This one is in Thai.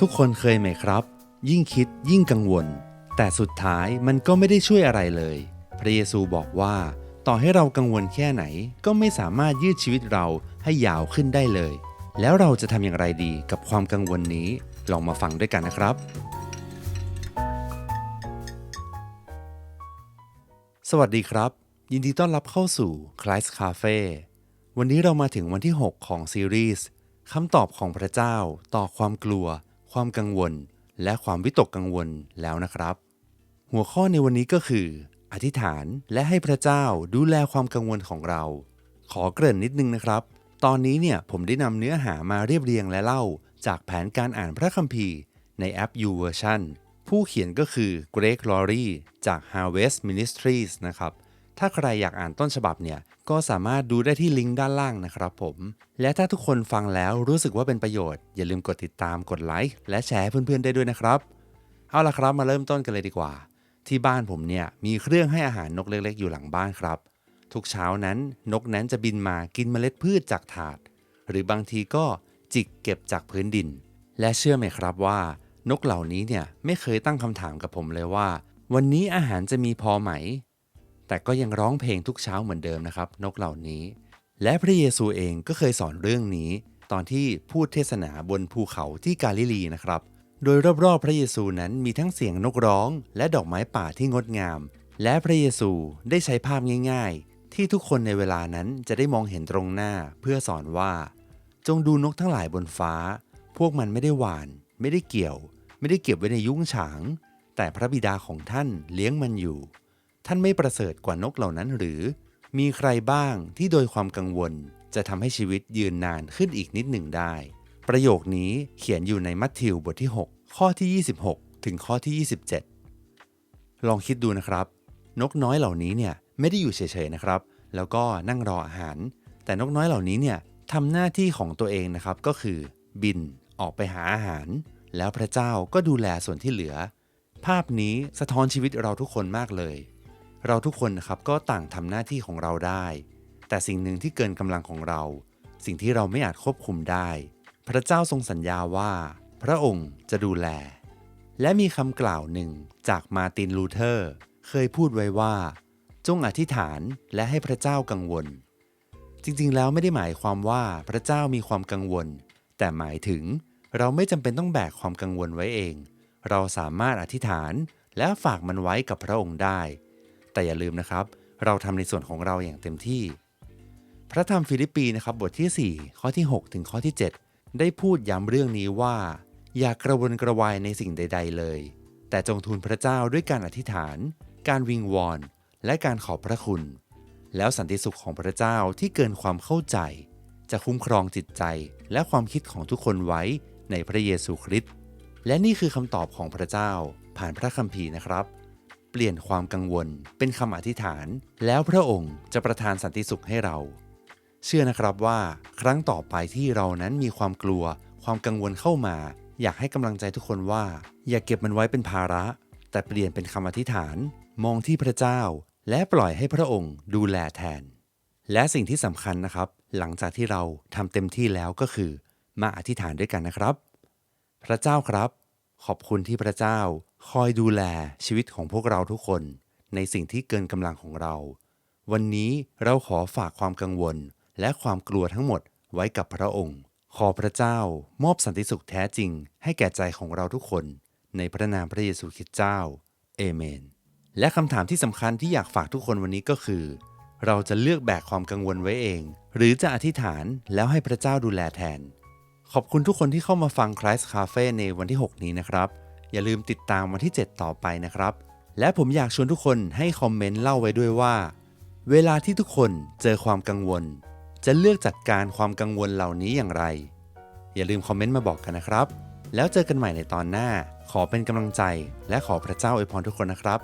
ทุกคนเคยไหมครับ ยิ่งคิดยิ่งกังวล แต่สุดท้ายมันก็ไม่ได้ช่วยอะไรเลย พระเยซูบอกว่า ต่อให้เรากังวลแค่ไหน ก็ไม่สามารถยืดชีวิตเราให้ยาวขึ้นได้เลย แล้วเราจะทำอย่างไรดีกับความกังวลนี้ ลองมาฟังด้วยกันนะครับ สวัสดีครับ ยินดีต้อนรับเข้าสู่ Christ Cafe วันนี้เรามาถึงวันที่ 6 ของซีรีส์คำตอบของพระเจ้าต่อความกลัว ความกังวล และความวิตกกังวลแล้วนะครับ หัวข้อในวันนี้ก็คือ อธิษฐานและให้พระเจ้าดูแลความกังวลของเรา ขอเกริ่นนิดนึงนะครับ ตอนนี้เนี่ยผมได้นำเนื้อหามาเรียบเรียงและเล่า จากแผนการอ่านพระคัมภีร์ในแอป u v e r s i o n ผู้เขียนก็คือ Greg Laurie จาก Harvest Ministries นะครับ ถ้าใครอยากอ่านต้นฉบับเนี่ย ก็สามารถดูได้ที่ลิงก์ด้านล่างนะครับผม และถ้าทุกคนฟังแล้วรู้สึกว่าเป็นประโยชน์ อย่าลืมกดติดตามกดไลค์และแชร์เพื่อนๆได้ด้วยนะครับ เอาล่ะครับมาเริ่มต้นกันเลยดีกว่า ที่บ้านผมเนี่ยมีเครื่องให้อาหารนกเล็กๆ อยู่หลังบ้านครับ ทุกเช้านั้นนกนั้นจะบินมากินเมล็ดพืชจากถาด หรือบางทีก็จิกเก็บจากพื้นดิน และเชื่อไหมครับว่า นกเหล่านี้เนี่ยไม่เคยตั้งคำถามกับผมเลยว่า วันนี้อาหารจะมีพอไหม แต่ก็ยังร้องเพลงทุกเช้าเหมือนเดิมนะครับ นกเหล่านี้ และพระเยซูเองก็เคยสอนเรื่องนี้ ตอนที่พูดเทศนาบนภูเขาที่กาลิลีนะครับ โดยรอบๆพระเยซูนั้นมีทั้งเสียงนกร้อง และดอกไม้ป่าที่งดงาม และพระเยซูได้ใช้ภาพง่าย ๆ ที่ทุกคนในเวลานั้นจะได้มองเห็นตรงหน้า เพื่อสอนว่า จงดูนกทั้งหลายบนฟ้า พวกมันไม่ได้หวาน ไม่ได้เกี่ยว ไม่ได้เก็บไว้ในยุ้งฉาง แต่พระบิดาของท่านเลี้ยงมันอยู่ ท่านไม่ประเสริฐกว่านกเหล่านั้นหรือ มีใครบ้างที่โดยความกังวล จะทำให้ชีวิตยืนนานขึ้นอีกนิดหนึ่งได้ ประโยคนี้เขียนอยู่ในมัทธิวบทที่ 6 ข้อที่ 26 ถึงข้อที่ 27 ลองคิดดูนะครับ นกน้อยเหล่านี้เนี่ยไม่ได้อยู่เฉยๆนะครับ แล้วก็นั่งรออาหาร แต่นกน้อยเหล่านี้เนี่ยทำหน้าที่ของตัวเองนะครับก็คือ บินออกไปหาอาหาร แล้วพระเจ้าก็ดูแลส่วนที่เหลือ ภาพนี้สะท้อนชีวิตเราทุกคนมากเลย เราทุกคนนะครับก็ต่างทำหน้าที่ของเราได้ แต่สิ่งหนึ่งที่เกินกำลังของเรา สิ่งที่เราไม่อาจควบคุมได้ พระเจ้าทรงสัญญาว่า พระองค์จะดูแล และมีคำกล่าวหนึ่งจากมาตินลูเทอร์ เคยพูดไว้ว่า จงอธิษฐานและให้พระเจ้ากังวล จริงๆ แล้วไม่ได้หมายความว่าพระเจ้ามีความกังวล แต่หมายถึงเราไม่จำเป็นต้องแบกความกังวลไว้เอง เราสามารถอธิษฐานและฝากมันไว้กับพระองค์ได้ แต่อย่าลืมนะครับ เราทำในส่วนของเราอย่างเต็มที่ พระธรรมฟิลิปปีนะครับบทที่ 4 ข้อที่ 6 ถึงข้อที่ 7 ได้พูดย้ำเรื่องนี้ว่า อย่ากระวนกระวายในสิ่งใด ๆ เลย แต่จงทูลพระเจ้าด้วยการอธิษฐาน การวิงวอน และการขอบพระคุณ แล้วสันติสุขของพระเจ้าที่เกินความเข้าใจ จะคุ้มครองจิตใจและความคิดของทุกคนไว้ในพระเยซูคริสต์และนี่คือคำตอบของพระเจ้าผ่านพระคัมภีร์นะครับ เปลี่ยนความกังวล เป็นคำอธิษฐาน แล้วพระองค์จะประทานสันติสุขให้เรา เชื่อนะครับว่า ครั้งต่อไปที่เรานั้นมีความกลัว ความกังวลเข้ามา อยากให้กำลังใจทุกคนว่า อย่าเก็บมันไว้เป็นภาระ แต่เปลี่ยนเป็นคำอธิษฐาน มองที่พระเจ้า และปล่อยให้พระองค์ดูแลแทน และสิ่งที่สำคัญนะครับ หลังจากที่เราทำเต็มที่แล้วก็คือ มาอธิษฐานด้วยกันนะครับ พระเจ้าครับ ขอบคุณที่พระเจ้า คอยดูแลชีวิตของพวกเราทุกคนในสิ่งที่เกินกำลังของเรา วันนี้เราขอฝากความกังวลและความกลัวทั้งหมดไว้กับพระองค์ ขอพระเจ้ามอบสันติสุขแท้จริง ให้แก่ใจของเราทุกคน ในพระนามพระเยซูคริสต์เจ้า เอเมน และคำถามที่สำคัญที่อยากฝากทุกคนวันนี้ก็คือ เราจะเลือกแบกความกังวลไว้เอง หรือจะอธิษฐานแล้วให้พระเจ้าดูแลแทน ขอบคุณทุกคนที่เข้ามาฟัง Christ Cafe ในวันที่ 6 นี้นะครับ อย่าลืมติดตามวันที่ 7 ต่อไปนะครับ และผมอยากชวนทุกคนให้คอมเมนต์เล่าไว้ด้วยว่า เวลาที่ทุกคนเจอความกังวล จะเลือกจัดการความกังวลเหล่านี้อย่างไร อย่าลืมคอมเมนต์มาบอกกันนะครับ แล้วเจอกันใหม่ในตอนหน้า ขอเป็นกำลังใจ และขอพระเจ้าอวยพรทุกคนนะครับ